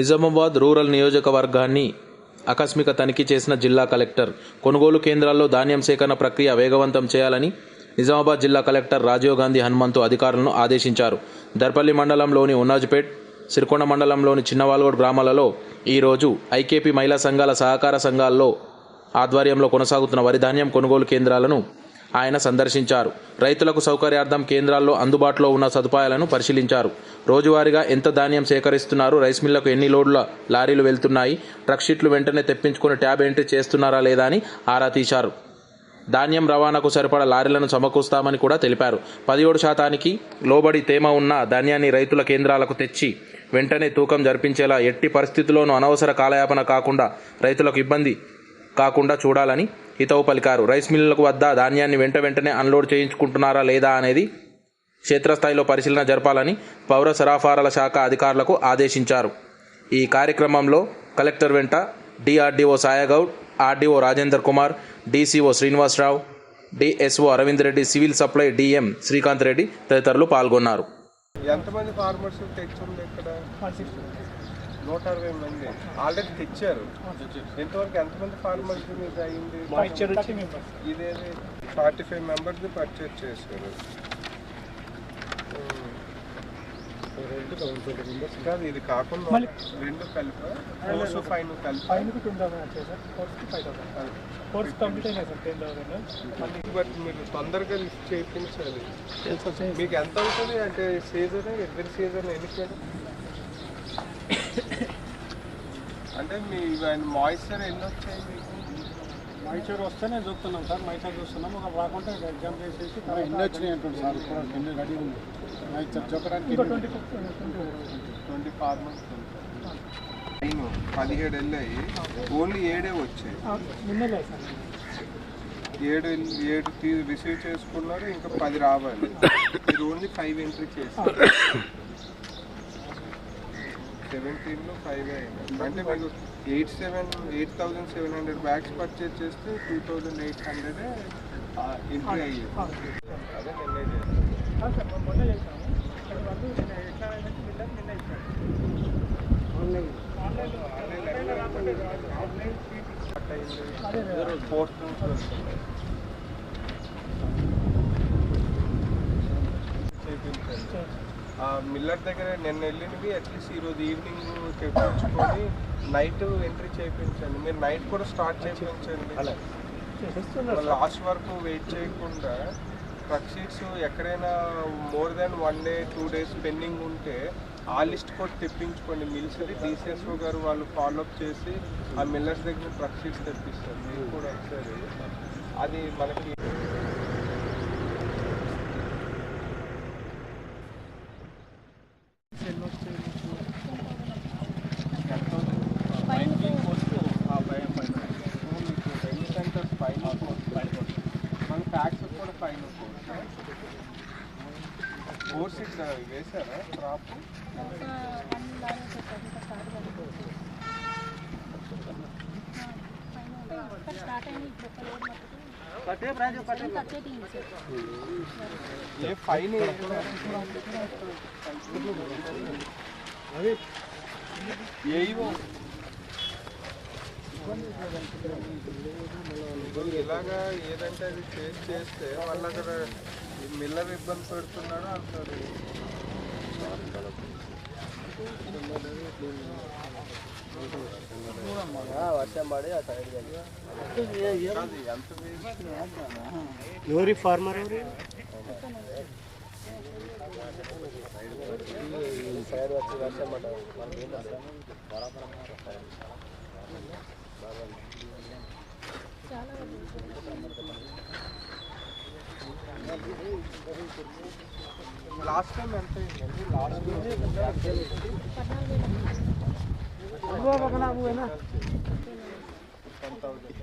Nizamabad rural నియోజకవర్గాన్ని ఆకస్మిక తనిఖీ చేసిన జిల్లా కలెక్టర్. కొనుగోలు కేంద్రాల్లో ధాన్యం సేకరణ ప్రక్రియ వేగవంతం చేయాలని నిజామాబాద్ జిల్లా కలెక్టర్ రాజీవ్ గాంధీ హనుమంతు అధికారులను ఆదేశించారు. దర్పల్లి మండలంలోని ఉన్నాజ్పేట్ సిరికొండ మండలంలోని చిన్నవాల్గోడ్ గ్రామాలలో ఈరోజు ఐకేపీ మహిళా సంఘాల సహకార సంఘాల్లో ఆధ్వర్యంలో కొనసాగుతున్న వరి ధాన్యం కొనుగోలు కేంద్రాలను ఆయన సందర్శించారు. రైతులకు సౌకర్యార్థం కేంద్రాల్లో అందుబాటులో ఉన్న సదుపాయాలను పరిశీలించారు. రోజువారీగా ఎంత ధాన్యం సేకరిస్తున్నారు రైస్ మిల్లకు ఎన్ని లోడ్ల లారీలు వెళ్తున్నాయి ట్రక్ షీట్లు వెంటనే తెప్పించుకుని ట్యాబ్ ఎంట్రీ చేస్తున్నారా లేదా అని ఆరా తీశారు. ధాన్యం రవాణాకు సరిపడా లారీలను సమకూరుస్తామని కూడా తెలిపారు. పదిహేడు శాతానికి లోబడి తేమ ఉన్న ధాన్యాన్ని రైతుల కేంద్రాలకు తెచ్చి వెంటనే తూకం జరిపించేలా ఎట్టి పరిస్థితుల్లోనూ అనవసర కాలయాపన కాకుండా రైతులకు ఇబ్బంది కాకుండా చూడాలని హితవు పలికారు. రైస్ మిల్లులకు వద్ద ధాన్యాన్ని వెంట వెంటనే అన్లోడ్ చేయించుకుంటున్నారా లేదా అనేది క్షేత్రస్థాయిలో పరిశీలన జరపాలని పౌర సరఫరాల శాఖ అధికారులకు ఆదేశించారు. ఈ కార్యక్రమంలో కలెక్టర్ వెంట DRDO Saya Goud RDO Rajender Kumar DCO Srinivasa Rao DSO Aravind Reddy civil supply DM Srikanth Reddy తదితరులు పాల్గొన్నారు. ఎంతమంది ఫార్మర్స్ ఇక్కడ? నూట అరవై మంది ఆల్రెడీ తెచ్చారు. ఎంతవరకు ఎంతమంది ఫార్మర్స్ మీద అయింది? ఇదేది? ఫార్టీ ఫైవ్ మెంబర్స్ పర్చేజ్ చేశారు. కాదు ఇది కాకుండా రెండు కలిపి? ఫోర్స్ ఫైవ్ కలిపి? కోర్స్ కంప్లీట్ అయినాయి సార్ టెన్ థౌసండ్. బట్ మీరు తొందరగా లిఫ్ట్ చేయించాలి. మీకు ఎంత అవుతుంది అంటే సీజన్ ఎవ్రీ సీజన్ ఎన్ని అంటే మీ మాయిశ్చర్ ఎన్ని వచ్చాయి మీకు? మైచూర్ వస్తే నేను చూస్తున్నాం సార్ మైచూర్ చూస్తున్నాం. ఒక రాకుంటే ఎగ్జామ్ చేసేసి ఎన్ని వచ్చినాయి అంటుంది సార్? ఇప్పుడు ఎన్ని రెడీ ఉంది? మైచర్ చెప్పడానికి ఇంకో ట్వంటీ ట్వంటీ ఫార్మర్స్ పదిహేడు వెళ్ళాయి ఓన్లీ ఏడే వచ్చాయి. ఏడు ఏడు తీ- రిసీవ్ చేసుకున్నారు ఇంకా పది రావాలి. మీరు ఓన్లీ ఫైవ్ ఎంట్రీ చేశారు. సెవెంటీన్లో ఫైవ్ అయినాయి అంటే మీకు eight seven eight thousand seven hundred bags purchase చేస్తే two thousand eight hundred entry అయ్యేది. అదే నిన్నే చేస్తాను సార్ మేము మొన్న చేసాము కానీ వాళ్ళు నిన్న ఎట్లా అయిందంటే పిల్లలు నిన్న ఇచ్చారు అదే ఫోర్త్ చేయించండి ఆ మిల్లర్ దగ్గర నిన్న వెళ్ళినవి అట్లీస్ట్ ఈరోజు ఈవినింగ్ తెప్పించుకొని నైట్ ఎంట్రీ చేయించండి. మీరు నైట్ కూడా స్టార్ట్ చేయించండి. లాస్ట్ వరకు వెయిట్ చేయకుండా ట్రక్ షీట్స్ ఎక్కడైనా more than one day two days pending ఉంటే ఆ లిస్ట్ కూడా తెప్పించుకోండి. మిల్స్ది డిసిఎస్ఓ గారు వాళ్ళు ఫాలోఅప్ చేసి ఆ మిల్లర్స్ దగ్గర ట్రక్ షీట్స్ తెప్పిస్తారు. మీరు కూడా ఒకసారి అది మనకి మన ట్యాక్స్ కూడా ఫైన్ ఫోర్ సిక్స్ వేసారా క్రాప్ స్టార్ట్ అయిన ఇప్పుడు ఒక లోడ్ మట్టుకు థర్టీ సార్ ఏ ఫైన్ ఏవో ఇలాగా ఏదంటే అది చేసి చేస్తే వాళ్ళు అక్కడ మిల్లర్ ఇబ్బంది పెడుతున్నాడు అంటారు. ఎంత వేసి ఎవరి? ఫార్మర్ ఎవరి లాస్ట్ టైం ఎంత అయిందండి లాస్ట్ టెన్ థౌసండ్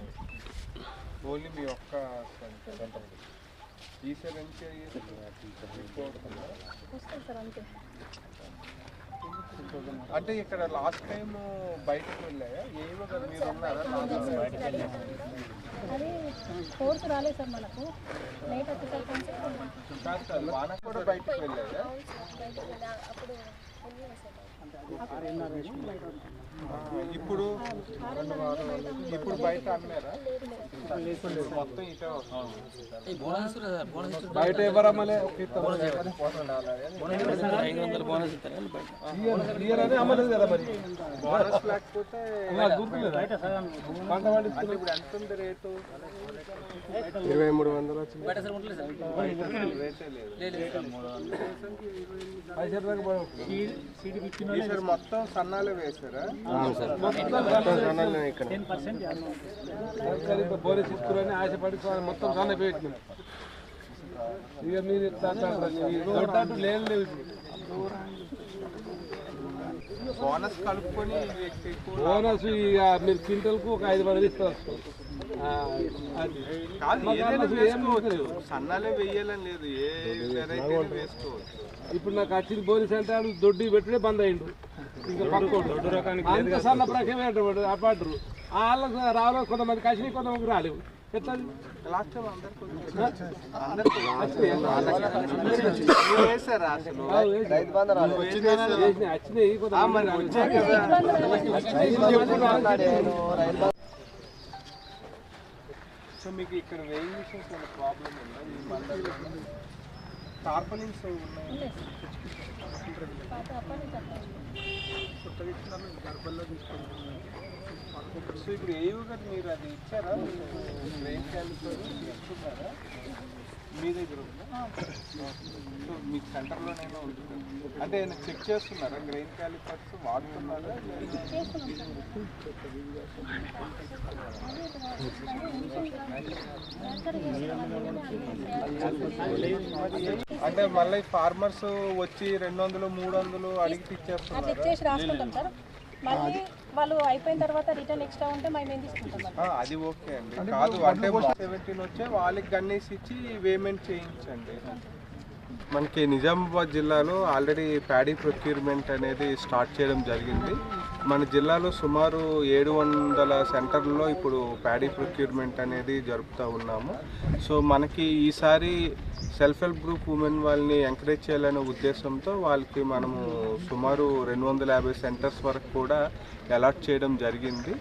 ఓన్లీ మీ ఒక్క ఈసారి నుంచి వస్తుంది సార్ అంతే అంటే ఇక్కడ లాస్ట్ టైం బయటకు వెళ్ళాయా? ఏమో కదా మీరు ఉన్నారా? last time? అది కోర్స్ రాలేదు సార్ మనకు. నైట్ వచ్చేసరికి కాదు కాదు. వాన కూడా బయటకు వెళ్ళాయా? అప్పుడు ఇప్పుడు ఇప్పుడు బయట అమ్మారా? మొత్తం ఇటే వస్తుంది. బయట. ఎవరా మళ్ళీ క్లియర్ అని అమ్మలేదు కదా మరి. బోనస్ లేకపోతే పంట పండి అంటే ఇప్పుడు ఎంత ఉంది రేటు? ఇరవై మూడు వందలు వచ్చింది. రేటే లేదు మొత్తం సన్నాలే బోనస్ ఇస్తున్నారని ఆశపడి మొత్తం సన్న పెట్టినాం ఇక మీరు బోనస్ కలుపుకొని బోనస్ ఇక మీరు క్వింటల్కు ఒక ఐదు వందలు ఇస్తారు. సన్నాలే లేదు. ఏ వేసుకోవచ్చు. ఇప్పుడు నాకు వచ్చింది బోనస్ అంటే ఆడు దొడ్డి పెట్టుడే బంద్ అయ్యిండు ఇంకా పక్కోడు అంత సన్న ప్రకారం అంటాడు అపాటరు వాళ్ళకు రావాలి కొంతమంది కసిని కొంతమంది రాలేవు. ఎట్లా? లాస్ట్ టైం అందరికి వచ్చినాయి. సో మీకు ఇక్కడ వేయింగ్ మిషన్స్ ఏమైనా ప్రాబ్లం ఉందా? ఈ మండలంలో? టార్పలింగ్స్ ఉన్నాయి? పాత అప్పటి నుంచి అట్లా సో ఇప్పుడు ఏవి గారు మీరు అది ఇచ్చారా? బ్రెయిన్ క్యాలిపర్ తీసుకున్నారా? మీ దగ్గర ఉంటుంది? అంటే చెక్ చేస్తున్నారా? గ్రెయిన్ క్యాలిపర్స్ వాడుతున్నారా? అంటే మళ్ళీ ఫార్మర్స్ వచ్చి రెండు వందలు మూడు వందలు అడిగి ఇచ్చేస్తున్నారు? వాళ్ళు అయిపోయిన తర్వాత రిటర్న్ ఎక్స్ట్రా ఉంటే మేము ఏం తీసుకుంటాం అది ఓకే అండి. కాదు అంటే సెవెంటీన్ వచ్చే వాళ్ళకి గన్నేసి ఇచ్చి పేమెంట్ చేయించండి. మనకి నిజామాబాద్ జిల్లాలో ఆల్రెడీ ప్యాడీ ప్రొక్యూర్మెంట్ అనేది స్టార్ట్ చేయడం జరిగింది. మన జిల్లాలో సుమారు ఏడు వందల సెంటర్లలో ఇప్పుడు ప్యాడీ ప్రొక్యూర్మెంట్ అనేది జరుపుతూ ఉన్నాము. సో మనకి ఈసారి సెల్ఫ్ హెల్ప్ గ్రూప్ ఉమెన్ వాళ్ళని ఎంకరేజ్ చేయాలనే ఉద్దేశంతో వాళ్ళకి మనము సుమారు రెండు వందల యాభై సెంటర్స్ వరకు కూడా అలాట్ చేయడం జరిగింది.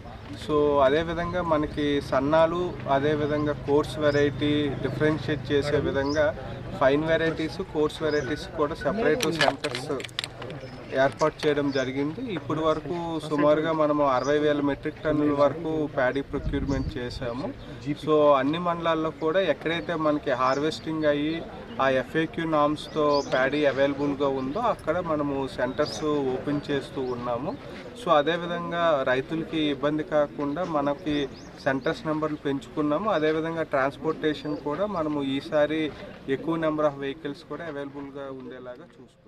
సో అదేవిధంగా మనకి సన్నాలు అదేవిధంగా కోర్స్ వెరైటీ డిఫరెన్షియేట్ చేసే విధంగా ఫైన్ వెరైటీస్ కోర్స్ వెరైటీస్ కూడా సెపరేట్ సెంటర్స్ ఏర్పాటు చేయడం జరిగింది. ఇప్పటి వరకు సుమారుగా మనము అరవై వేల మెట్రిక్ టన్నుల వరకు ప్యాడీ ప్రొక్యూర్మెంట్ చేశాము. సో అన్ని మండలాల్లో కూడా ఎక్కడైతే మనకి హార్వెస్టింగ్ అయ్యి ఆ ఎఫ్ఏక్యూ నామ్స్తో ప్యాడీ అవైలబుల్గా ఉందో అక్కడ మనము సెంటర్స్ ఓపెన్ చేస్తూ ఉన్నాము. సో అదేవిధంగా రైతులకి ఇబ్బంది కాకుండా మనకి సెంటర్స్ నెంబర్లు పెంచుకున్నాము. అదేవిధంగా ట్రాన్స్పోర్టేషన్ కూడా మనము ఈసారి ఎక్కువ నెంబర్ ఆఫ్ వెహికల్స్ కూడా అవైలబుల్గా ఉండేలాగా చూసుకుంటాం